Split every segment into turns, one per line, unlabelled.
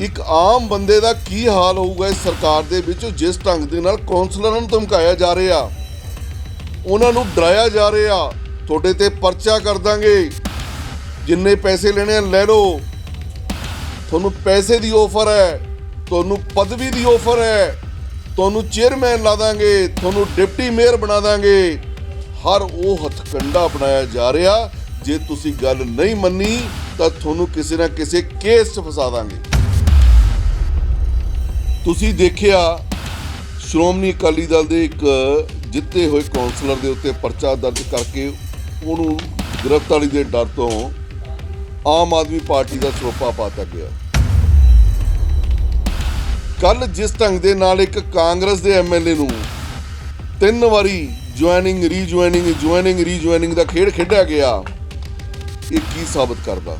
ਇੱਕ ਆਮ ਬੰਦੇ ਦਾ ਕੀ ਹਾਲ ਹੋਊਗਾ ਇਸ ਸਰਕਾਰ ਦੇ ਵਿੱਚ ਜਿਸ ਢੰਗ ਦੇ ਨਾਲ ਕੌਂਸਲਰਾਂ ਨੂੰ ਧਮਕਾਇਆ ਜਾ ਰਿਹਾ? ਉਹਨਾਂ ਨੂੰ ਡਰਾਇਆ ਜਾ ਰਿਹਾ। ਤੁਹਾਡੇ ਤੇ ਪਰਚਾ ਕਰ ਦਾਂਗੇ। ਜਿੰਨੇ ਪੈਸੇ ਲੈਣੇ ਆ, ਲੈ ਲਓ। ਤੁਹਾਨੂੰ ਪੈਸੇ ਦੀ ਆਫਰ ਹੈ। ਤੁਹਾਨੂੰ ਪਦਵੀ ਦੀ ਆਫਰ ਹੈ। ਤੁਹਾਨੂੰ ਚੇਅਰਮੈਨ ਲਾ ਦਾਂਗੇ। ਤੁਹਾਨੂੰ ਡਿਪਟੀ ਮੇਅਰ ਬਣਾ ਦਾਂਗੇ। ਹਰ ਉਹ ਹਥਕੰਡਾ ਬਣਾਇਆ ਜਾ ਰਿਹਾ। ਜੇ ਤੁਸੀਂ ਗੱਲ ਨਹੀਂ ਮੰਨੀ, ਤਾਂ ਤੁਹਾਨੂੰ ਕਿਸੇ ਨਾ ਕਿਸੇ ਕੇਸ 'ਚ ਫਸਾ ਦਾਂਗੇ। ਤੁਸੀਂ ਦੇਖਿਆ, ਸ਼੍ਰੋਮਣੀ ਅਕਾਲੀ ਦਲ ਦੇ ਇੱਕ ਜਿੱਤੇ ਹੋਏ ਕਾਉਂਸਲਰ ਦੇ ਉੱਤੇ ਪਰਚਾ ਦਰਜ ਕਰਕੇ ਉਹਨੂੰ ਗ੍ਰਿਫਤਾਰੀ ਦੇ ਡਰ ਤੋਂ ਆਮ ਆਦਮੀ ਪਾਰਟੀ ਦਾ ਸਰੋਪਾ ਪਾਤਾ ਗਿਆ। ਕੱਲ ਜਿਸ ਢੰਗ ਦੇ ਨਾਲ ਇੱਕ ਕਾਂਗਰਸ ਦੇ ਐਮਐਲਏ ਨੂੰ ਤਿੰਨ ਵਾਰੀ ਜੁਆਇਨਿੰਗ ਰੀਜੁਆਇਨਿੰਗ ਜੁਆਇਨਿੰਗ ਰੀਜੁਆਇਨਿੰਗ ਦਾ ਖੇਡ ਖੇਡਿਆ ਗਿਆ, ਇਹ ਕੀ ਸਾਬਤ ਕਰਦਾ?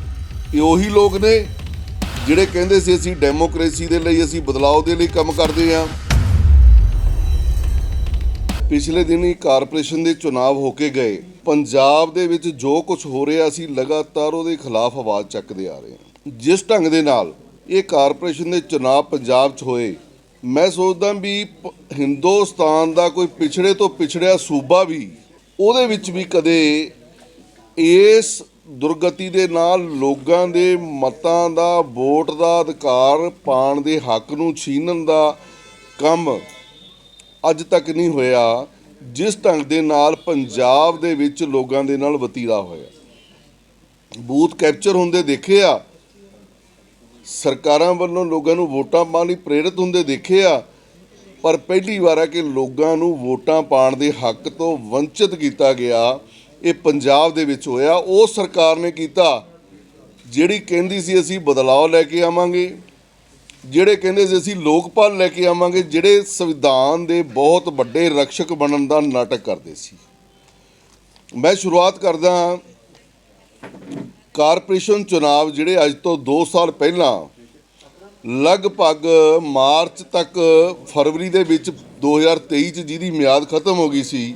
ਇਹ ਉਹੀ ਲੋਕ ਨੇ ਜਿਹੜੇ ਕਹਿੰਦੇ ਸੀ ਅਸੀਂ ਡੈਮੋਕ੍ਰੇਸੀ ਦੇ ਲਈ, ਅਸੀਂ ਬਦਲਾਅ ਦੇ ਲਈ ਕੰਮ ਕਰਦੇ ਹਾਂ। ਪਿਛਲੇ ਦਿਨ ਹੀ ਕਾਰਪੋਰੇਸ਼ਨ ਦੇ ਚੁਣਾਵ ਹੋ ਕੇ ਗਏ। ਪੰਜਾਬ ਦੇ ਵਿੱਚ ਜੋ ਕੁਝ ਹੋ ਰਿਹਾ, ਅਸੀਂ ਲਗਾਤਾਰ ਉਹਦੇ ਖਿਲਾਫ ਆਵਾਜ਼ ਚੱਕਦੇ ਆ ਰਹੇ ਹਾਂ। ਜਿਸ ਢੰਗ ਦੇ ਨਾਲ ਇਹ ਕਾਰਪੋਰੇਸ਼ਨ ਦੇ ਚੁਣਾਵ ਪੰਜਾਬ 'ਚ ਹੋਏ, ਮੈਂ ਸੋਚਦਾ ਵੀ ਹਿੰਦੁਸਤਾਨ ਦਾ ਕੋਈ ਪਿਛੜੇ ਤੋਂ ਪਿਛੜਿਆ ਸੂਬਾ ਵੀ, ਉਹਦੇ ਵਿੱਚ ਵੀ ਕਦੇ ਇਸ ਦੁਰਗਤੀ ਦੇ ਨਾਲ ਲੋਕਾਂ ਦੇ ਮਤਾਂ ਦਾ, ਵੋਟ ਦਾ ਅਧਿਕਾਰ ਪਾਣ ਦੇ ਹੱਕ ਨੂੰ ਛੀਨਣ ਦਾ ਕੰਮ ਅੱਜ ਤੱਕ ਨਹੀਂ ਹੋਇਆ, ਜਿਸ ਢੰਗ ਦੇ ਨਾਲ ਪੰਜਾਬ ਦੇ ਵਿੱਚ ਲੋਕਾਂ ਦੇ ਨਾਲ ਵਤੀਰਾ ਹੋਇਆ। ਬੂਥ ਕੈਪਚਰ ਹੁੰਦੇ ਦੇਖੇ ਆ ਸਰਕਾਰਾਂ ਵੱਲੋਂ ਲੋਕਾਂ ਨੂੰ ਵੋਟਾਂ ਪਾਉਣ ਲਈ ਪ੍ਰੇਰਿਤ ਹੁੰਦੇ ਦੇਖੇ ਆ ਪਰ ਪਹਿਲੀ ਵਾਰ ਹੈ ਕਿ ਲੋਕਾਂ ਨੂੰ ਵੋਟਾਂ ਪਾਉਣ ਦੇ ਹੱਕ ਤੋਂ ਵੰਚਿਤ ਕੀਤਾ ਗਿਆ। ਇਹ ਪੰਜਾਬ ਦੇ ਵਿੱਚ ਹੋਇਆ, ਉਹ ਸਰਕਾਰ ਨੇ ਕੀਤਾ, ਜਿਹੜੀ ਕਹਿੰਦੀ ਸੀ ਅਸੀਂ ਬਦਲਾਅ ਲੈ ਕੇ ਆਵਾਂਗੇ, ਜਿਹੜੇ ਕਹਿੰਦੇ ਸੀ ਅਸੀਂ ਲੋਕਪਾਲ ਲੈ ਕੇ ਆਵਾਂਗੇ, ਜਿਹੜੇ ਸੰਵਿਧਾਨ ਦੇ ਬਹੁਤ ਵੱਡੇ ਰਕਸ਼ਕ ਬਣਨ ਦਾ ਨਾਟਕ ਕਰਦੇ ਸੀ। ਮੈਂ ਸ਼ੁਰੂਆਤ ਕਰਦਾ ਕਾਰਪੋਰੇਸ਼ਨ ਚੁਣਾਵ ਜਿਹੜੇ ਅੱਜ ਤੋਂ 2 ਸਾਲ ਪਹਿਲਾਂ ਲਗਭਗ ਮਾਰਚ ਤੱਕ ਫਰਵਰੀ ਦੇ ਵਿੱਚ 2023 ਚ ਜਿਹਦੀ ਮਿਆਦ ਖਤਮ ਹੋ ਗਈ ਸੀ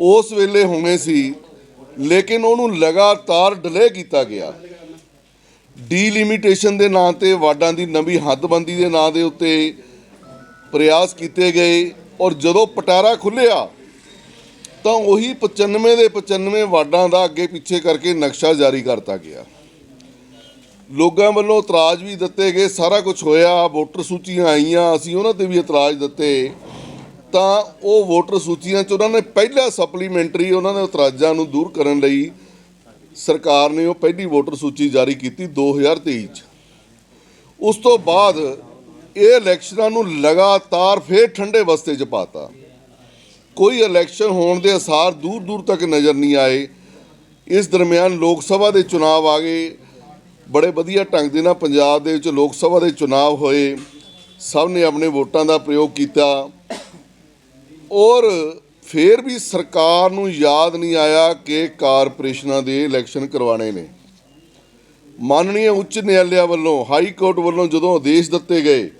ਉਸ ਵੇਲੇ ਹੋਣੇ ਸੀ, ਲੇਕਿਨ ਉਹਨੂੰ ਲਗਾਤਾਰ ਡਿਲੇ ਕੀਤਾ ਗਿਆ। ਡੀਲਿਮਿਟੇਸ਼ਨ ਦੇ ਨਾਂ ਤੇ, ਵਾਰਡਾਂ ਦੀ ਨਵੀਂ ਹੱਦਬੰਦੀ ਦੇ ਨਾਂ ਦੇ ਉੱਤੇ ਪ੍ਰਯਾਸ ਕੀਤੇ ਗਏ ਔਰ ਜਦੋਂ ਪਟਾਰਾ ਖੁੱਲਿਆ ਤਾਂ ਉਹੀ 95 ਦੇ 95 ਵਾਰਡਾਂ ਦਾ ਅੱਗੇ ਪਿੱਛੇ ਕਰਕੇ ਨਕਸ਼ਾ ਜਾਰੀ ਕਰਤਾ ਗਿਆ। ਲੋਕਾਂ ਵੱਲੋਂ ਇਤਰਾਜ਼ ਵੀ ਦਿੱਤੇ ਗਏ, ਸਾਰਾ ਕੁਝ ਹੋਇਆ, ਵੋਟਰ ਸੂਚੀਆਂ ਆਈਆਂ, ਅਸੀਂ ਉਹਨਾਂ ਤੇ ਵੀ ਇਤਰਾਜ਼ ਦਿੱਤੇ। ਤਾਂ ਉਹ ਵੋਟਰ ਸੂਚੀਆਂ 'ਚ ਉਹਨਾਂ ਨੇ ਪਹਿਲਾ ਸਪਲੀਮੈਂਟਰੀ ਉਹਨਾਂ ਦੇ ਉਤਰਾਜਾਂ ਨੂੰ ਦੂਰ ਕਰਨ ਲਈ ਸਰਕਾਰ ਨੇ ਉਹ ਪਹਿਲੀ ਵੋਟਰ ਸੂਚੀ ਜਾਰੀ ਕੀਤੀ 2023 ਚ। ਉਸ ਤੋਂ ਬਾਅਦ ਇਹ ਇਲੈਕਸ਼ਨਾਂ ਨੂੰ ਲਗਾਤਾਰ ਫੇਰ ਠੰਡੇ ਵਸਤੇ 'ਚ ਪਾਤਾ। ਕੋਈ ਇਲੈਕਸ਼ਨ ਹੋਣ ਦੇ ਅਸਾਰ ਦੂਰ ਦੂਰ ਤੱਕ ਨਜ਼ਰ ਨਹੀਂ ਆਏ। ਇਸ ਦਰਮਿਆਨ ਲੋਕ ਸਭਾ ਦੇ ਚੁਣਾਵ ਆ ਗਏ। ਬੜੇ ਵਧੀਆ ਢੰਗ ਦੇ ਨਾਲ ਪੰਜਾਬ ਦੇ ਵਿੱਚ ਲੋਕ ਸਭਾ ਦੇ ਚੁਣਾਵ ਹੋਏ। ਸਭ ਨੇ ਆਪਣੇ ਵੋਟਾਂ ਦਾ ਪ੍ਰਯੋਗ ਕੀਤਾ। ਔਰ ਫੇਰ ਵੀ ਸਰਕਾਰ ਨੂੰ ਯਾਦ ਨਹੀਂ ਆਇਆ ਕਿ ਕਾਰਪੋਰੇਸ਼ਨਾਂ ਦੇ ਇਲੈਕਸ਼ਨ ਕਰਵਾਣੇ ਨੇ। ਮਾਨਨੀय ਉੱਚ ਨਿਆਲਿਆ ਵੱਲੋਂ, ਹਾਈ ਕੋਰਟ ਵੱਲੋਂ ਜਦੋਂ ਆਦੇਸ਼ ਦਿੱਤੇ ਗਏ,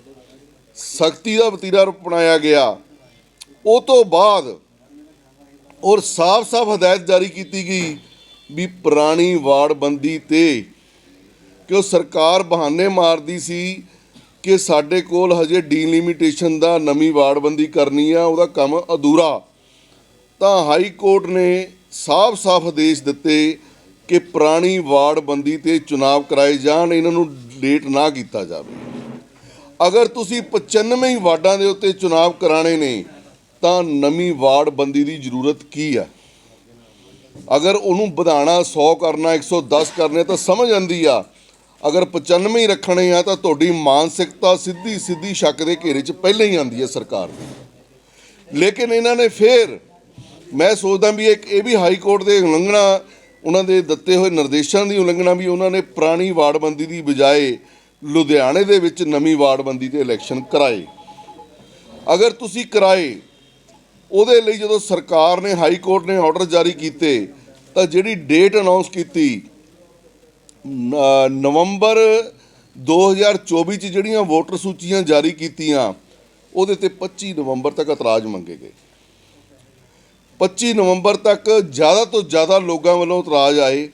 ਸਖਤੀ ਦਾ ਵਤੀਰਾ ਅਪਣਾਇਆ ਗਿਆ, ਉਹ ਤੋਂ ਬਾਅਦ ਔਰ ਸਾਫ਼-ਸਾਫ਼ ਹਦਾਇਤ ਜਾਰੀ ਕੀਤੀ ਗਈ ਵੀ ਪੁਰਾਣੀ ਵਾਰਡਬੰਦੀ ਤੇ ਕਿ ਉਹ ਸਰਕਾਰ ਬਹਾਨੇ ਮਾਰਦੀ ਸੀ ਕਿ ਸਾਡੇ ਕੋਲ ਹਜੇ ਡੀਲਿਮਿਟੇਸ਼ਨ ਦਾ ਨਵੀਂ ਵਾਰਡਬੰਦੀ ਕਰਨੀ ਆ, ਉਹਦਾ ਕੰਮ ਅਧੂਰਾ। ਤਾਂ ਹਾਈ ਕੋਰਟ ਨੇ ਸਾਫ਼-ਸਾਫ਼ ਆਦੇਸ਼ ਦਿੱਤੇ ਕਿ ਪੁਰਾਣੀ ਵਾਰਡਬੰਦੀ ਤੇ ਚੁਣਾਵ ਕਰਾਏ ਜਾਣ, ਇਹਨਾਂ ਨੂੰ ਲੇਟ ਨਾ ਕੀਤਾ ਜਾਵੇ। ਅਗਰ ਤੁਸੀਂ 95 ਵਾਰਡਾਂ ਦੇ ਉੱਤੇ ਚੁਣਾਵ ਕਰਾਣੇ ਨੇ, ਤਾਂ ਨਵੀਂ ਵਾਰਡਬੰਦੀ ਦੀ ਜ਼ਰੂਰਤ ਕੀ ਆ? ਅਗਰ ਉਹਨੂੰ ਵਧਾਣਾ 100 ਕਰਨਾ 110 ਕਰਨੇ, ਤਾਂ ਸਮਝ ਆਂਦੀ ਆ ਅਗਰ 95 ਹੀ ਰੱਖਣੇ ਆ ਤਾਂ ਤੁਹਾਡੀ ਮਾਨਸਿਕਤਾ ਸਿੱਧੀ ਸਿੱਧੀ ਸ਼ੱਕ ਦੇ ਘੇਰੇ 'ਚ ਪਹਿਲਾਂ ਹੀ ਆਂਦੀ ਹੈ ਸਰਕਾਰ ਦੀ। ਲੇਕਿਨ ਇਹਨਾਂ ਨੇ ਫੇਰ ਮੈਂ ਸੋਚਦਾ ਵੀ ਇੱਕ ਇਹ ਵੀ ਹਾਈ ਕੋਰਟ ਦੇ ਉਲੰਘਣਾ, ਉਹਨਾਂ ਦੇ ਦਿੱਤੇ ਹੋਏ ਨਿਰਦੇਸ਼ਾਂ ਦੀ ਉਲੰਘਣਾ ਵੀ ਉਹਨਾਂ ਨੇ ਪੁਰਾਣੀ ਵਾਰਡਬੰਦੀ ਦੀ ਬਜਾਏ ਲੁਧਿਆਣੇ ਦੇ ਵਿੱਚ ਨਵੀਂ ਵਾਰਡਬੰਦੀ ਤੇ ਇਲੈਕਸ਼ਨ ਕਰਾਏ। ਅਗਰ ਤੁਸੀਂ ਕਰਾਏ, ਉਹਦੇ ਲਈ ਜਦੋਂ ਸਰਕਾਰ ਨੇ, ਹਾਈ ਕੋਰਟ ਨੇ ਆਰਡਰ ਜਾਰੀ ਕੀਤੇ, ਤਾਂ ਜਿਹੜੀ ਡੇਟ ਅਨਾਉਂਸ ਕੀਤੀ ਨਵੰਬਰ 2024 ਚ ਜਿਹੜੀਆਂ ਵੋਟਰ ਸੂਚੀਆਂ ਜਾਰੀ ਕੀਤੀਆਂ, ਉਹਦੇ ਤੇ 25 ਨਵੰਬਰ ਤੱਕ ਇਤਰਾਜ਼ ਮੰਗੇ ਗਏ। 25 ਨਵੰਬਰ ਤੱਕ ਜ਼ਿਆਦਾ ਤੋਂ ਜ਼ਿਆਦਾ ਲੋਕਾਂ ਵੱਲੋਂ ਇਤਰਾਜ਼ ਆਏ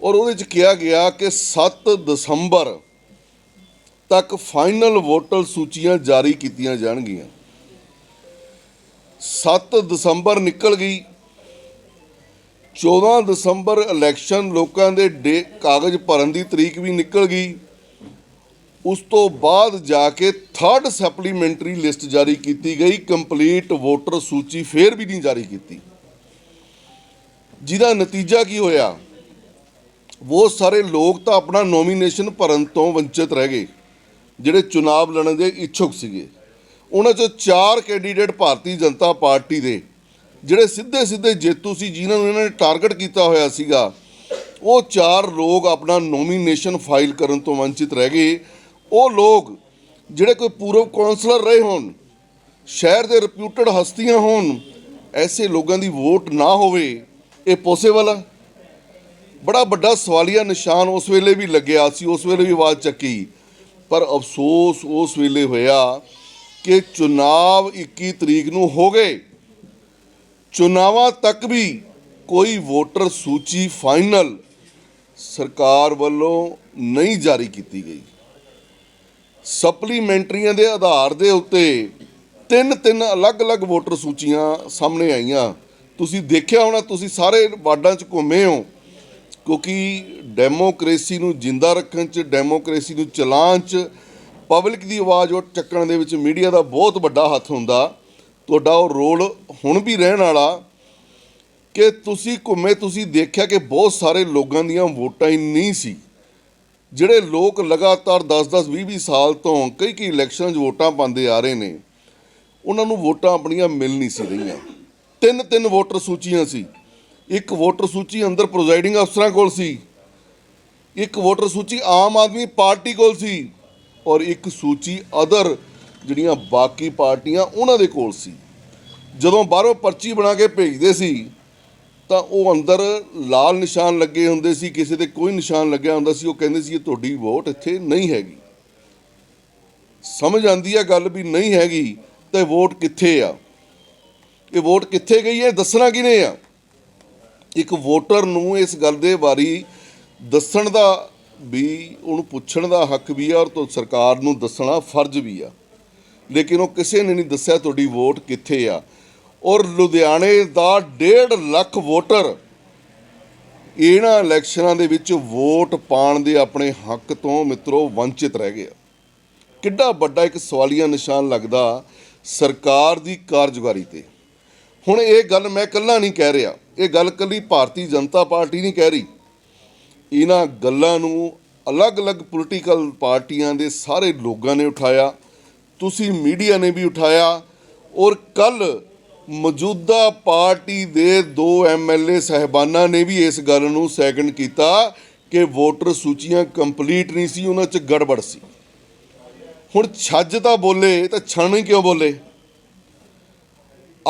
ਔਰ ਉਹਦੇ ਚ ਕਿਹਾ ਗਿਆ ਕਿ 7 ਦਸੰਬਰ ਤੱਕ ਫਾਈਨਲ ਵੋਟਰ ਸੂਚੀਆਂ ਜਾਰੀ ਕੀਤੀਆਂ ਜਾਣਗੀਆਂ। 7 ਦਸੰਬਰ ਨਿਕਲ ਗਈ 14 ਦਸੰਬਰ ਇਲੈਕਸ਼ਨ ਲੋਕਾਂ ਦੇ ਡੇ ਕਾਗਜ਼ ਭਰਨ ਦੀ ਤਰੀਕ ਵੀ ਨਿਕਲ ਗਈ। ਉਸ ਤੋਂ ਬਾਅਦ ਜਾ ਕੇ ਥਰਡ ਸਪਲੀਮੈਂਟਰੀ ਲਿਸਟ ਜਾਰੀ ਕੀਤੀ ਗਈ। ਕੰਪਲੀਟ ਵੋਟਰ ਸੂਚੀ ਫੇਰ ਵੀ ਨਹੀਂ ਜਾਰੀ ਕੀਤੀ। ਜਿਹਦਾ ਨਤੀਜਾ ਕੀ ਹੋਇਆ? ਬਹੁਤ ਸਾਰੇ ਲੋਕ ਤਾਂ ਆਪਣਾ ਨੋਮੀਨੇਸ਼ਨ ਭਰਨ ਤੋਂ ਵੰਚਿਤ ਰਹਿ ਗਏ, ਜਿਹੜੇ ਚੁਣਾਵ ਲੜਨ ਦੇ ਇੱਛੁਕ ਸੀਗੇ। ਉਹਨਾਂ ਚੋਂ ਚਾਰ ਕੈਂਡੀਡੇਟ ਭਾਰਤੀ ਜਨਤਾ ਪਾਰਟੀ ਦੇ ਜਿਹੜੇ ਸਿੱਧੇ ਸਿੱਧੇ ਜੇਤੂ ਸੀ, ਜਿਨ੍ਹਾਂ ਨੂੰ ਇਹਨਾਂ ਨੇ ਟਾਰਗੇਟ ਕੀਤਾ ਹੋਇਆ ਸੀਗਾ, ਉਹ ਚਾਰ ਲੋਕ ਆਪਣਾ ਨੋਮੀਨੇਸ਼ਨ ਫਾਈਲ ਕਰਨ ਤੋਂ ਵੰਚਿਤ ਰਹਿ ਗਏ। ਉਹ ਲੋਕ ਜਿਹੜੇ ਕੋਈ ਪੂਰਵ ਕਾਉਂਸਲਰ ਰਹੇ ਹੋਣ, ਸ਼ਹਿਰ ਦੇ ਰਿਪਿਊਟਡ ਹਸਤੀਆਂ ਹੋਣ, ਐਸੇ ਲੋਕਾਂ ਦੀ ਵੋਟ ਨਾ ਹੋਵੇ, ਇਹ ਪੋਸੀਬਲ ਆ ਬੜਾ ਵੱਡਾ ਸਵਾਲੀਆ ਨਿਸ਼ਾਨ ਉਸ ਵੇਲੇ ਵੀ ਲੱਗਿਆ ਸੀ, ਉਸ ਵੇਲੇ ਵੀ ਆਵਾਜ਼ ਚੱਕੀ। ਪਰ ਅਫਸੋਸ ਉਸ ਵੇਲੇ ਹੋਇਆ ਕਿ ਚੁਣਾਵ 21 ਤਰੀਕ ਨੂੰ ਹੋ ਗਏ। ਚੁਣਾਵਾਂ ਤੱਕ ਵੀ ਕੋਈ ਵੋਟਰ ਸੂਚੀ ਫਾਈਨਲ ਸਰਕਾਰ ਵੱਲੋਂ ਨਹੀਂ ਜਾਰੀ ਕੀਤੀ ਗਈ। ਸਪਲੀਮੈਂਟਰੀਆਂ ਦੇ ਆਧਾਰ ਦੇ ਉੱਤੇ ਤਿੰਨ ਤਿੰਨ ਅਲੱਗ-ਅਲੱਗ ਵੋਟਰ ਸੂਚੀਆਂ ਸਾਹਮਣੇ ਆਈਆਂ। ਤੁਸੀਂ ਦੇਖਿਆ ਹੋਣਾ, ਤੁਸੀਂ ਸਾਰੇ ਵਾਰਡਾਂ 'ਚ ਘੁੰਮੇ ਹੋ, ਕਿਉਂਕਿ ਡੈਮੋਕ੍ਰੇਸੀ ਨੂੰ ਜਿੰਦਾ ਰੱਖਣ 'ਚ, ਡੈਮੋਕ੍ਰੇਸੀ ਨੂੰ ਚਲਾਉਣ 'ਚ, ਪਬਲਿਕ ਦੀ ਆਵਾਜ਼ ਉਹ ਚੱਕਣ ਦੇ ਵਿੱਚ ਮੀਡੀਆ ਦਾ ਬਹੁਤ ਵੱਡਾ ਹੱਥ ਹੁੰਦਾ। ਤੁਹਾਡਾ ਉਹ ਰੋਲ ਹੁਣ ਵੀ ਰਹਿਣ ਵਾਲਾ ਕਿ ਤੁਸੀਂ ਘੁੰਮੇ, ਤੁਸੀਂ ਦੇਖਿਆ ਕਿ ਬਹੁਤ ਸਾਰੇ ਲੋਕਾਂ ਦੀਆਂ ਵੋਟਾਂ ਹੀ ਨਹੀਂ ਸੀ। ਜਿਹੜੇ ਲੋਕ ਲਗਾਤਾਰ 10-10 20-20 ਸਾਲ ਤੋਂ ਕਈ ਕਈ ਇਲੈਕਸ਼ਨ 'ਚ ਵੋਟਾਂ ਪਾਉਂਦੇ ਆ ਰਹੇ ਨੇ, ਉਹਨਾਂ ਨੂੰ ਵੋਟਾਂ ਆਪਣੀਆਂ ਮਿਲ ਨਹੀਂ ਸੀ ਰਹੀਆਂ। ਤਿੰਨ ਤਿੰਨ ਵੋਟਰ ਸੂਚੀਆਂ ਸੀ। ਇੱਕ ਵੋਟਰ ਸੂਚੀ ਅੰਦਰ ਪ੍ਰੋਜਾਈਡਿੰਗ ਅਫਸਰਾਂ ਕੋਲ ਸੀ, ਇੱਕ ਵੋਟਰ ਸੂਚੀ ਆਮ ਆਦਮੀ ਪਾਰਟੀ ਕੋਲ ਸੀ ਔਰ ਇੱਕ ਸੂਚੀ ਅਦਰ ਜਿਹੜੀਆਂ ਬਾਕੀ ਪਾਰਟੀਆਂ ਉਹਨਾਂ ਦੇ ਕੋਲ ਸੀ। ਜਦੋਂ ਬਾਹਰੋਂ ਪਰਚੀ ਬਣਾ ਕੇ ਭੇਜਦੇ ਸੀ, ਤਾਂ ਉਹ ਅੰਦਰ ਲਾਲ ਨਿਸ਼ਾਨ ਲੱਗੇ ਹੁੰਦੇ ਸੀ, ਕਿਸੇ ਤੇ ਕੋਈ ਨਿਸ਼ਾਨ ਲੱਗਿਆ ਹੁੰਦਾ ਸੀ, ਉਹ ਕਹਿੰਦੇ ਸੀ, ਇਹ ਤੁਹਾਡੀ ਵੋਟ ਇੱਥੇ ਨਹੀਂ ਹੈਗੀ। ਸਮਝ ਆਂਦੀ ਆ ਗੱਲ ਵੀ ਨਹੀਂ ਹੈਗੀ, ਤੇ ਵੋਟ ਕਿੱਥੇ ਆ? ਇਹ ਵੋਟ ਕਿੱਥੇ ਗਈ ਹੈ ਦੱਸਣਾ ਕਿਨੇ ਆ? ਇੱਕ ਵੋਟਰ ਨੂੰ ਇਸ ਗੱਲ ਦੇ ਬਾਰੇ ਦੱਸਣ ਦਾ ਵੀ, ਉਹਨੂੰ ਪੁੱਛਣ ਦਾ ਹੱਕ ਵੀ ਆ, ਔਰ ਤੋਂ ਸਰਕਾਰ ਨੂੰ ਦੱਸਣਾ ਫਰਜ਼ ਵੀ ਆ। ਲੇਕਿਨ ਉਹ ਕਿਸੇ ਨੇ ਨਹੀਂ ਦੱਸਿਆ ਤੁਹਾਡੀ ਵੋਟ ਕਿੱਥੇ ਆ। ਔਰ ਲੁਧਿਆਣੇ ਦਾ 1.5 ਲੱਖ ਵੋਟਰ ਇਹਨਾਂ ਇਲੈਕਸ਼ਨਾਂ ਦੇ ਵਿੱਚ ਵੋਟ ਪਾਣ ਦੇ ਆਪਣੇ ਹੱਕ ਤੋਂ ਮਿੱਤਰੋ ਵੰਚਿਤ ਰਹਿ ਗਿਆ ਕਿੱਡਾ ਵੱਡਾ ਇੱਕ ਸਵਾਲੀਆ ਨਿਸ਼ਾਨ ਲੱਗਦਾ ਸਰਕਾਰ ਦੀ ਕਾਰਜਕਾਰੀ ਤੇ। ਹੁਣ ਇਹ ਗੱਲ ਮੈਂ ਇਕੱਲਾ ਨਹੀਂ ਕਹਿ ਰਿਹਾ, ਇਹ ਗੱਲ ਇਕੱਲੀ ਭਾਰਤੀ ਜਨਤਾ ਪਾਰਟੀ ਨਹੀਂ ਕਹਿ ਰਹੀ। ਇਹਨਾਂ ਗੱਲਾਂ ਨੂੰ ਅਲੱਗ-ਅਲੱਗ ਪੋਲੀਟੀਕਲ ਪਾਰਟੀਆਂ ਦੇ ਸਾਰੇ ਲੋਕਾਂ ਨੇ ਉਠਾਇਆ, ਤੁਸੀਂ ਮੀਡੀਆ ਨੇ ਵੀ ਉਠਾਇਆ ਔਰ ਕੱਲ ਮੌਜੂਦਾ ਪਾਰਟੀ ਦੇ ਦੋ ਐਮਐਲਏ ਸਹਿਬਾਨਾਂ ਨੇ ਵੀ ਇਸ ਗੱਲ ਨੂੰ ਸੈਕੰਡ ਕੀਤਾ ਕਿ ਵੋਟਰ ਸੂਚੀਆਂ ਕੰਪਲੀਟ ਨਹੀਂ ਸੀ, ਉਹਨਾਂ 'ਚ ਗੜਬੜ ਸੀ। ਹੁਣ ਛੱਜ ਤਾਂ ਬੋਲੇ, ਤਾਂ ਛਣ ਹੀ ਕਿਉਂ ਬੋਲੇ?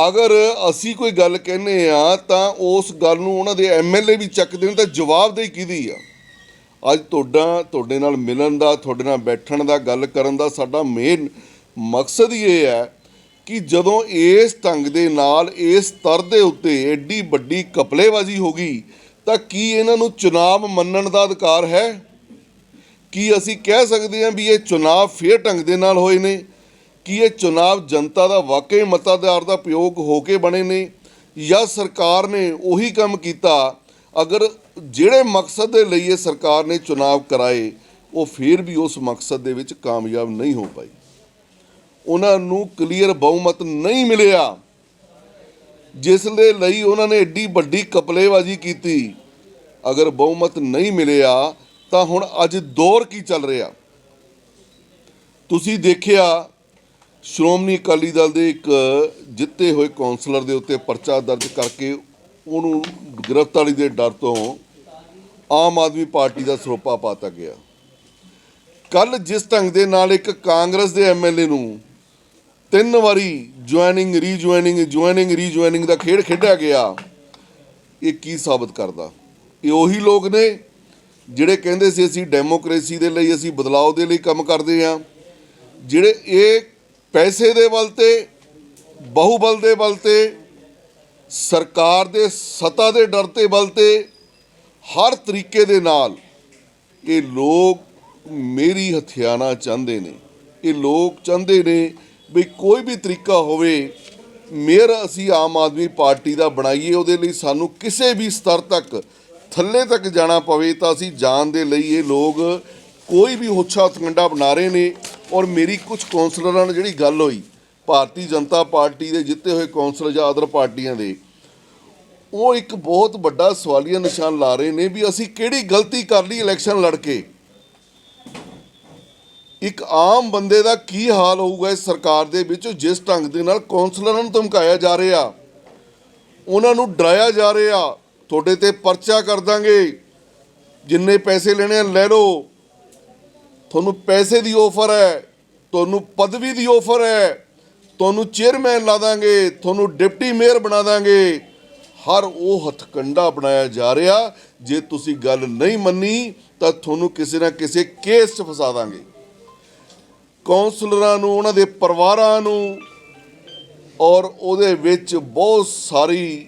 ਅਗਰ ਅਸੀਂ ਕੋਈ ਗੱਲ ਕਹਿੰਨੇ ਆ ਤਾਂ ਉਸ ਗੱਲ ਨੂੰ ਉਹਨਾਂ ਦੇ ਐਮਐਲਏ ਵੀ ਚੱਕਦੇ ਨੇ ਤਾਂ ਜਵਾਬਦੇਹੀ ਕਿਹਦੀ ਆ? ਅੱਜ ਤੁਹਾਡਾ, ਤੁਹਾਡੇ ਨਾਲ ਮਿਲਣ ਦਾ, ਤੁਹਾਡੇ ਨਾਲ ਬੈਠਣ ਦਾ, ਗੱਲ ਕਰਨ ਦਾ ਸਾਡਾ ਮੇਨ ਮਕਸਦ ਹੀ ਇਹ ਹੈ ਕਿ ਜਦੋਂ ਇਸ ਢੰਗ ਦੇ ਨਾਲ ਇਸ ਤਰ ਦੇ ਉੱਤੇ ਐਡੀ ਵੱਡੀ ਕਪਲੇਬਾਜ਼ੀ ਹੋ ਗਈ, ਤਾਂ ਕੀ ਇਹਨਾਂ ਨੂੰ ਚੁਣਾਵ ਮੰਨਣ ਦਾ ਅਧਿਕਾਰ ਹੈ? ਕੀ ਅਸੀਂ ਕਹਿ ਸਕਦੇ ਹਾਂ ਵੀ ਇਹ ਚੁਣਾਵ ਫੇਰ ਢੰਗ ਦੇ ਨਾਲ ਹੋਏ ਨੇ? ਕੀ ਇਹ ਚੁਣਾਵ ਜਨਤਾ ਦਾ ਵਾਕਈ ਮਤਾਧਾਰ ਦਾ ਪ੍ਰਯੋਗ ਹੋ ਕੇ ਬਣੇ ਨੇ? ਜਾਂ ਸਰਕਾਰ ਨੇ ਉਹੀ ਕੰਮ ਕੀਤਾ, ਅਗਰ ਜਿਹੜੇ ਮਕਸਦ ਦੇ ਲਈ ਇਹ ਸਰਕਾਰ ਨੇ ਚੁਣਾਵ ਕਰਾਏ, ਉਹ ਫੇਰ ਵੀ ਉਸ ਮਕਸਦ ਦੇ ਵਿੱਚ ਕਾਮਯਾਬ ਨਹੀਂ ਹੋ ਪਾਈ ਉਹਨਾਂ ਨੂੰ ਕਲੀਅਰ ਬਹੁਮਤ ਨਹੀਂ ਮਿਲਿਆ। ਜਿਸ ਦੇ ਲਈ ਉਹਨਾਂ ਨੇ ਏਡੀ ਵੱਡੀ ਕਪਲੇਬਾਜ਼ੀ ਕੀਤੀ। ਅਗਰ ਬਹੁਮਤ ਨਹੀਂ ਮਿਲਿਆ, ਤਾਂ ਹੁਣ ਅੱਜ ਦੌਰ ਕੀ ਚੱਲ ਰਿਹਾ? ਤੁਸੀਂ ਦੇਖਿਆ, ਸ਼੍ਰੋਮਣੀ ਅਕਾਲੀ ਦਲ ਦੇ ਇੱਕ ਜਿੱਤੇ ਹੋਏ ਕੌਂਸਲਰ ਦੇ ਉੱਤੇ ਪਰਚਾ ਦਰਜ ਕਰਕੇ ਉਹਨੂੰ ਗ੍ਰਿਫਤਾਰੀ ਦੇ ਡਰ ਤੋਂ ਆਮ ਆਦਮੀ ਪਾਰਟੀ ਦਾ ਸਰੋਪਾ ਪਾਤਾ ਗਿਆ। ਕੱਲ ਜਿਸ ਢੰਗ ਦੇ ਨਾਲ ਇੱਕ ਕਾਂਗਰਸ ਦੇ ਐਮਐਲਏ ਨੂੰ ਤਿੰਨ ਵਾਰੀ ਜੁਆਇਨਿੰਗ ਰੀਜੁਆਇਨਿੰਗ ਜੁਆਇਨਿੰਗ ਰੀਜੁਆਇਨਿੰਗ ਦਾ ਖੇਡ ਖੇਡਿਆ ਗਿਆ। ਇਹ ਕੀ ਸਾਬਤ ਕਰਦਾ? ਇਹ ਉਹੀ ਲੋਕ ਨੇ ਜਿਹੜੇ ਕਹਿੰਦੇ ਸੀ, ਅਸੀਂ ਡੈਮੋਕ੍ਰੇਸੀ ਦੇ ਲਈ, ਅਸੀਂ ਬਦਲਾਅ ਦੇ ਲਈ ਕੰਮ ਕਰਦੇ ਹਾਂ। ਜਿਹੜੇ ਇਹ ਪੈਸੇ ਦੇ ਬਲ ਤੇ, ਬਹੁਬਲ ਦੇ ਬਲ ਤੇ, ਸਰਕਾਰ ਦੇ ਸੱਤਾ ਦੇ ਡਰ ਤੇ ਬਲ ਤੇ, ਹਰ ਤਰੀਕੇ ਦੇ ਨਾਲ ਇਹ ਲੋਕ ਮੇਰੀ ਹਥਿਆਣਾ ਚਾਹੁੰਦੇ ਨੇ। ਇਹ ਲੋਕ ਚਾਹੁੰਦੇ ਨੇ ਵੀ ਕੋਈ ਵੀ ਤਰੀਕਾ ਹੋਵੇ, ਮੇਅਰ ਅਸੀਂ ਆਮ ਆਦਮੀ ਪਾਰਟੀ ਦਾ ਬਣਾਈਏ, ਉਹਦੇ ਲਈ ਸਾਨੂੰ ਕਿਸੇ ਵੀ ਸਤਰ ਤੱਕ ਥੱਲੇ ਤੱਕ ਜਾਣਾ ਪਵੇ ਤਾਂ ਅਸੀਂ ਜਾਣ ਦੇ ਲਈ ਇਹ ਲੋਕ ਕੋਈ ਵੀ ਹੋਛਾ ਤਕੰਡਾ ਬਣਾ ਰਹੇ ਨੇ। ਔਰ ਮੇਰੀ ਕੁਝ ਕੌਂਸਲਰਾਂ ਨਾਲ ਜਿਹੜੀ ਗੱਲ ਹੋਈ, ਭਾਰਤੀ ਜਨਤਾ ਪਾਰਟੀ ਦੇ ਜਿੱਤੇ ਹੋਏ ਕੌਂਸਲਰ ਜਾਂ ਅਦਰ ਪਾਰਟੀਆਂ ਦੇ, ਉਹ ਇੱਕ ਬਹੁਤ ਵੱਡਾ ਸਵਾਲੀਆ ਨਿਸ਼ਾਨ ਲਾ ਰਹੇ ਨੇ ਵੀ ਅਸੀਂ ਕਿਹੜੀ ਗਲਤੀ ਕਰ ਲਈ ਇਲੈਕਸ਼ਨ ਲੜ ਕੇ। ਇੱਕ ਆਮ ਬੰਦੇ ਦਾ ਕੀ ਹਾਲ ਹੋਊਗਾ ਇਸ ਸਰਕਾਰ ਦੇ ਵਿੱਚ ਜਿਸ ਢੰਗ ਦੇ ਨਾਲ ਕੌਂਸਲਰਾਂ ਨੂੰ ਧਮਕਾਇਆ ਜਾ ਰਿਹਾ? ਉਹਨਾਂ ਨੂੰ ਡਰਾਇਆ ਜਾ ਰਿਹਾ? ਤੁਹਾਡੇ ਤੇ ਪਰਚਾ ਕਰ ਦਾਂਗੇ। ਜਿੰਨੇ ਪੈਸੇ ਲੈਣੇ ਆ, ਲੈ ਲਓ। ਤੁਹਾਨੂੰ ਪੈਸੇ ਦੀ ਆਫਰ ਹੈ, ਤੁਹਾਨੂੰ ਪਦਵੀ ਦੀ ਆਫਰ ਹੈ। ਤੁਹਾਨੂੰ ਚੇਅਰਮੈਨ ਲਾ ਦਾਂਗੇ, ਤੁਹਾਨੂੰ ਡਿਪਟੀ ਮੇਅਰ ਬਣਾ ਦਾਂਗੇ। ਹਰ ਉਹ ਹਥਕੰਡਾ ਬਣਾਇਆ ਜਾ ਰਿਹਾ। ਜੇ ਤੁਸੀਂ ਗੱਲ ਨਹੀਂ ਮੰਨੀ, ਤਾਂ ਤੁਹਾਨੂੰ ਕਿਸੇ ਨਾ ਕਿਸੇ ਕੇਸ 'ਚ ਫਸਾ ਦਾਂਗੇ। ਕੌਂਸਲਰਾਂ ਨੂੰ, ਉਹਨਾਂ ਦੇ ਪਰਿਵਾਰਾਂ ਨੂੰ ਔਰ ਉਹਦੇ ਵਿੱਚ ਬਹੁਤ ਸਾਰੀ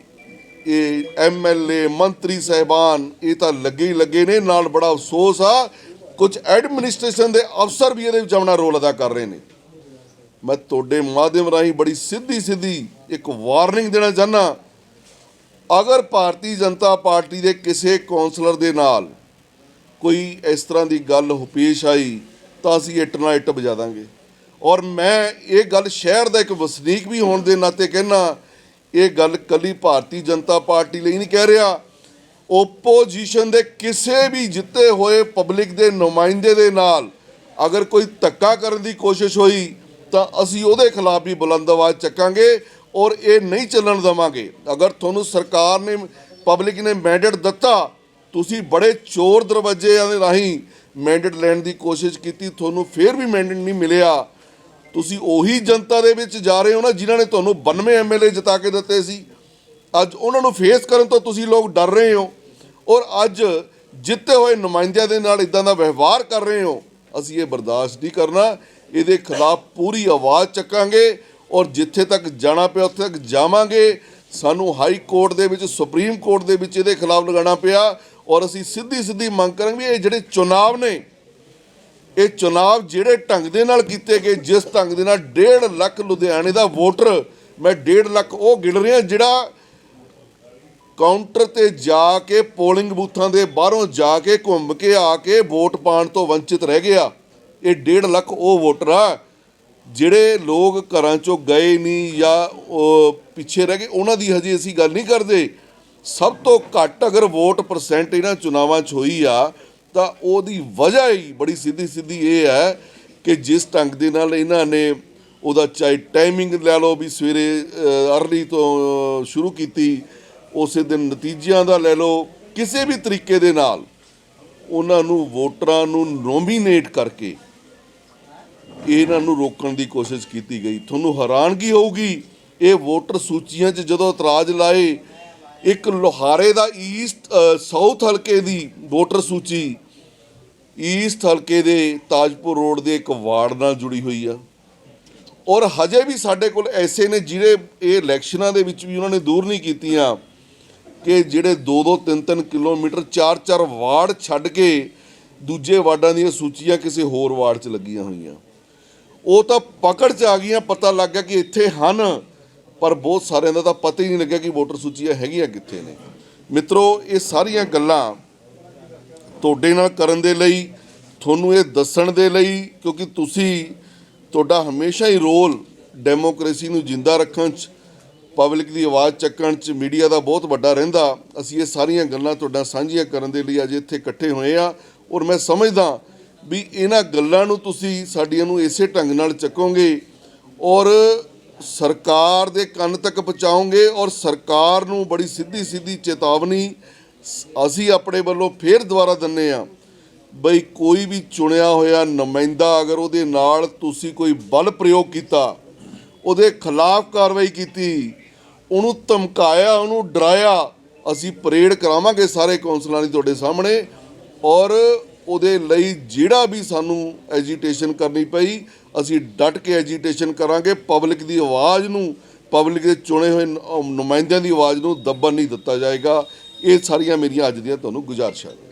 ਇਹ ਐਮਐਲਏ ਮੰਤਰੀ ਸਹਿਬਾਨ ਇਹ ਤਾਂ ਲੱਗੇ ਹੀ ਲੱਗੇ ਨੇ, ਨਾਲ ਬੜਾ ਅਫਸੋਸ ਆ। ਕੁਝ ਐਡਮਿਨਿਸਟ੍ਰੇਸ਼ਨ ਦੇ ਅਫਸਰ ਵੀ ਇਹਦੇ ਵਿੱਚ ਆਪਣਾ ਰੋਲ ਅਦਾ ਕਰ ਰਹੇ ਨੇ। ਮੈਂ ਤੁਹਾਡੇ ਮਾਧਿਅਮ ਰਾਹੀਂ ਬੜੀ ਸਿੱਧੀ ਸਿੱਧੀ ਇੱਕ ਵਾਰਨਿੰਗ ਦੇਣਾ ਚਾਹਨਾ ਅਗਰ ਭਾਰਤੀ ਜਨਤਾ ਪਾਰਟੀ ਦੇ ਕਿਸੇ ਕੌਂਸਲਰ ਦੇ ਨਾਲ ਕੋਈ ਇਸ ਤਰ੍ਹਾਂ ਦੀ ਗੱਲ ਹੋ ਪੇਸ਼ ਆਈ ਤਾਂ ਅਸੀਂ ਇੱਟ ਨਾਲ ਇੱਟ ਵਜਾ ਦਾਂਗੇ। ਔਰ ਮੈਂ ਇਹ ਗੱਲ ਸ਼ਹਿਰ ਦਾ ਇੱਕ ਵਸਨੀਕ ਵੀ ਹੋਣ ਦੇ ਨਾਤੇ ਕਹਿਣਾ ਇਹ ਗੱਲ ਕੱਲੀ ਭਾਰਤੀ ਜਨਤਾ ਪਾਰਟੀ ਲਈ ਨਹੀਂ ਕਹਿ ਰਿਹਾ। ਓਪੋਜੀਸ਼ਨ ਦੇ ਕਿਸੇ ਵੀ ਜਿੱਤੇ ਹੋਏ ਪਬਲਿਕ ਦੇ ਨੁਮਾਇੰਦੇ ਦੇ ਨਾਲ ਅਗਰ ਕੋਈ ਧੱਕਾ ਕਰਨ ਦੀ ਕੋਸ਼ਿਸ਼ ਹੋਈ, ਤਾਂ ਅਸੀਂ ਉਹਦੇ ਖਿਲਾਫ ਵੀ ਬੁਲੰਦ ਆਵਾਜ਼ ਚੱਕਾਂਗੇ ਔਰ ਇਹ ਨਹੀਂ ਚੱਲਣ ਦੇਵਾਂਗੇ। ਅਗਰ ਤੁਹਾਨੂੰ ਸਰਕਾਰ ਨੇ ਪਬਲਿਕ ਨੇ ਮੈਂਡੇਟ ਦਿੱਤਾ, ਤੁਸੀਂ ਬੜੇ ਚੋਰ ਦਰਵਾਜ਼ਿਆਂ ਦੇ ਰਾਹੀਂ ਮੈਂਡੇਟ ਲੈਣ ਦੀ ਕੋਸ਼ਿਸ਼ ਕੀਤੀ, ਤੁਹਾਨੂੰ ਫੇਰ ਵੀ ਮੈਂਡੇਟ ਨਹੀਂ ਮਿਲਿਆ। ਤੁਸੀਂ ਉਹੀ ਜਨਤਾ ਦੇ ਵਿੱਚ ਜਾ ਰਹੇ ਹੋ ਨਾ, ਜਿਨ੍ਹਾਂ ਨੇ ਤੁਹਾਨੂੰ 92 ਐਮਐਲਏ ਜਿਤਾ ਕੇ ਦਿੱਤੇ ਸੀ। ਅੱਜ ਉਹਨਾਂ ਨੂੰ ਫੇਸ ਕਰਨ ਤੋਂ ਤੁਸੀਂ ਲੋਕ ਡਰ ਰਹੇ ਹੋ। ਔਰ ਅੱਜ ਜਿੱਤੇ ਹੋਏ ਨੁਮਾਇੰਦਿਆਂ ਦੇ ਨਾਲ ਇਦਾਂ ਦਾ ਵਿਵਹਾਰ ਕਰ ਰਹੇ ਹੋ, ਅਸੀਂ ਇਹ ਬਰਦਾਸ਼ਤ ਨਹੀਂ ਕਰਨਾ। ਇਹਦੇ ਖਿਲਾਫ ਪੂਰੀ ਆਵਾਜ਼ ਚੱਕਾਂਗੇ ਔਰ ਜਿੱਥੇ ਤੱਕ ਜਾਣਾ ਪਿਆ, ਉੱਥੇ ਤੱਕ ਜਾਵਾਂਗੇ। ਸਾਨੂੰ ਹਾਈ ਕੋਰਟ ਦੇ ਵਿੱਚ, ਸੁਪਰੀਮ ਕੋਰਟ ਦੇ ਵਿੱਚ ਇਹਦੇ ਖਿਲਾਫ ਲਗਾਉਣਾ ਪਿਆ। ਔਰ ਅਸੀਂ ਸਿੱਧੀ ਸਿੱਧੀ ਮੰਗ ਕਰਾਂਗੇ ਵੀ ਇਹ ਜਿਹੜੇ ਚੁਣਾਵ ਨੇ, ਇਹ ਚੁਣਾਵ ਜਿਹੜੇ ਢੰਗ ਦੇ ਨਾਲ ਕੀਤੇ ਗਏ, ਜਿਸ ਢੰਗ ਦੇ ਨਾਲ 1.5 ਲੱਖ ਲੁਧਿਆਣੇ ਦਾ ਵੋਟਰ, ਮੈਂ 1.5 ਲੱਖ ਉਹ ਗਿਣ ਰਿਹਾ ਜਿਹੜਾ ਕਾਊਂਟਰ ਤੇ ਜਾ ਕੇ ਪੋਲਿੰਗ ਬੂਥਾਂ ਦੇ ਬਾਹਰੋਂ ਜਾ ਕੇ ਘੁੰਮ ਕੇ ਆ ਕੇ ਵੋਟ ਪਾਣ ਤੋਂ ਵੰਚਿਤ ਰਹਿ ਗਿਆ। ਇਹ 1.5 ਲੱਖ ਉਹ ਵੋਟਰ ਆ, ਜਿਹੜੇ ਲੋਕ ਘਰਾਂ ਚੋਂ ਗਏ ਨਹੀਂ ਜਾਂ ਪਿੱਛੇ ਰਹਿ ਗਏ, ਉਹਨਾਂ ਦੀ ਹਜੇ ਅਸੀਂ ਗੱਲ ਨਹੀਂ ਕਰਦੇ। ਸਭ ਤੋਂ ਘੱਟ ਅਗਰ ਵੋਟ ਪਰਸੈਂਟ ਇਹਨਾਂ ਚੁਣਾਵਾਂ 'ਚ ਹੋਈ ਆ, ਤਾਂ ਉਹਦੀ ਵਜ੍ਹਾ ਹੀ ਬੜੀ ਸਿੱਧੀ ਸਿੱਧੀ ਇਹ ਹੈ ਕਿ ਜਿਸ ਢੰਗ ਦੇ ਨਾਲ ਇਹਨਾਂ ਨੇ ਉਹਦਾ ਚਾਹੇ ਟਾਈਮਿੰਗ ਲੈ ਲਓ ਵੀ ਸਵੇਰੇ ਅਰਲੀ ਤੋਂ ਸ਼ੁਰੂ ਕੀਤੀ, ਉਸੇ ਦਿਨ ਨਤੀਜਿਆਂ ਦਾ ਲੈ ਲਓ, ਕਿਸੇ ਵੀ ਤਰੀਕੇ ਦੇ ਨਾਲ ਉਹਨਾਂ ਨੂੰ ਵੋਟਰਾਂ ਨੂੰ ਨੋਮੀਨੇਟ ਕਰਕੇ ਇਹਨਾਂ ਨੂੰ ਰੋਕਣ ਦੀ ਕੋਸ਼ਿਸ਼ ਕੀਤੀ ਗਈ। ਤੁਹਾਨੂੰ ਹੈਰਾਨਗੀ ਹੋਊਗੀ, ਇਹ ਵੋਟਰ ਸੂਚੀਆਂ 'ਚ ਜਦੋਂ ਇਤਰਾਜ਼ ਲਾਏ ਇੱਕ ਲੋਹਾਰੇ ਦਾ ਈਸਟ ਸਾਊਥ ਹਲਕੇ ਦੀ ਵੋਟਰ ਸੂਚੀ ਈਸਟ ਹਲਕੇ ਦੇ ਤਾਜਪੁਰ ਰੋਡ ਦੇ ਇੱਕ ਵਾਰਡ ਨਾਲ ਜੁੜੀ ਹੋਈ ਆ। ਔਰ ਹਜੇ ਵੀ ਸਾਡੇ ਕੋਲ ਐਸੇ ਨੇ ਜਿਹੜੇ ਇਹ ਇਲੈਕਸ਼ਨਾਂ ਦੇ ਵਿੱਚ ਵੀ ਉਹਨਾਂ ਨੇ ਦੂਰ ਨਹੀਂ ਕੀਤੀਆਂ ਕਿ ਜਿਹੜੇ 2-2 3-3 ਕਿਲੋਮੀਟਰ 4-4 ਵਾਰਡ ਛੱਡ ਕੇ ਦੂਜੇ ਵਾਰਡਾਂ ਦੀਆਂ ਸੂਚੀਆਂ ਕਿਸੇ ਹੋਰ ਵਾਰਡ 'ਚ ਲੱਗੀਆਂ ਹੋਈਆਂ। ਉਹ ਤਾਂ ਪਕੜ 'ਚ ਆ ਗਈਆਂ, ਪਤਾ ਲੱਗ ਗਿਆ ਕਿ ਇੱਥੇ ਹਨ ਪਰ ਬਹੁਤ ਸਾਰਿਆਂ ਦਾ ਤਾਂ ਪਤਾ ਹੀ ਨਹੀਂ ਲੱਗਿਆ ਕਿ ਵੋਟਰ ਸੂਚੀਆਂ ਹੈਗੀਆਂ ਕਿੱਥੇ ਨੇ। ਮਿੱਤਰੋ, ਇਹ ਸਾਰੀਆਂ ਗੱਲਾਂ ਤੁਹਾਡੇ ਨਾਲ ਕਰਨ ਦੇ ਲਈ, ਤੁਹਾਨੂੰ ਇਹ ਦੱਸਣ ਦੇ ਲਈ, ਕਿਉਂਕਿ ਤੁਸੀਂ ਤੁਹਾਡਾ ਹਮੇਸ਼ਾ ਹੀ ਰੋਲ ਡੈਮੋਕ੍ਰੇਸੀ ਨੂੰ ਜਿੰਦਾ ਰੱਖਣ 'ਚ, ਪਬਲਿਕ ਦੀ ਆਵਾਜ਼ ਚੱਕਣ 'ਚ, ਮੀਡੀਆ ਦਾ ਬਹੁਤ ਵੱਡਾ ਰਹਿੰਦਾ। ਅਸੀਂ ਇਹ ਸਾਰੀਆਂ ਗੱਲਾਂ ਤੁਹਾਡਾ ਸਾਂਝੀਆਂ ਕਰਨ ਦੇ ਲਈ ਅੱਜ ਇੱਥੇ ਇਕੱਠੇ ਹੋਏ ਆ ਔਰ ਮੈਂ ਸਮਝਦਾ ਵੀ ਇਹਨਾਂ ਗੱਲਾਂ ਨੂੰ ਤੁਸੀਂ ਸਾਡੀਆਂ ਨੂੰ ਇਸੇ ਢੰਗ ਨਾਲ ਚੱਕੋਗੇ ਔਰ ਸਰਕਾਰ ਦੇ ਕੰਨ ਤੱਕ ਪਹੁੰਚਾਉਂਗੇ ਔਰ ਸਰਕਾਰ ਨੂੰ ਬੜੀ ਸਿੱਧੀ ਸਿੱਧੀ ਚੇਤਾਵਨੀ ਅਸੀਂ ਆਪਣੇ ਵੱਲੋਂ ਫੇਰ ਦੁਬਾਰਾ ਦਿੰਨੇ ਆ ਬਈ ਕੋਈ ਵੀ ਚੁਣਿਆ ਹੋਇਆ ਨੁਮਾਇੰਦਾ ਅਗਰ ਉਹਦੇ ਨਾਲ ਤੁਸੀਂ ਕੋਈ ਬਲ ਪ੍ਰਯੋਗ ਕੀਤਾ, ਉਹਦੇ ਖਿਲਾਫ ਕਾਰਵਾਈ ਕੀਤੀ, ਉਹਨੂੰ ਧਮਕਾਇਆ, ਉਹਨੂੰ ਡਰਾਇਆ, ਅਸੀਂ ਪਰੇਡ ਕਰਾਵਾਂਗੇ ਸਾਰੇ ਕੌਂਸਲਰਾਂ ਦੀ ਤੁਹਾਡੇ ਸਾਹਮਣੇ ਔਰ ਉਹਦੇ ਲਈ ਜਿਹੜਾ ਵੀ ਸਾਨੂੰ ਐਜੀਟੇਸ਼ਨ ਕਰਨੀ ਪਈ ਅਸੀਂ ਡਟ ਕੇ ਐਜੀਟੇਸ਼ਨ ਕਰਾਂਗੇ। ਪਬਲਿਕ ਦੀ ਆਵਾਜ਼ ਨੂੰ ਪਬਲਿਕ ਦੇ ਚੁਣੇ ਹੋਏ ਨੁਮਾਇੰਦਿਆਂ ਦੀ ਆਵਾਜ਼ ਨੂੰ ਦੱਬਣ ਨਹੀਂ ਦਿੱਤਾ ਜਾਏਗਾ। ਇਹ ਸਾਰੀਆਂ ਮੇਰੀਆਂ ਅੱਜ ਦੀਆਂ ਤੁਹਾਨੂੰ ਗੁਜ਼ਾਰਿਸ਼ਾਂ ਨੇ।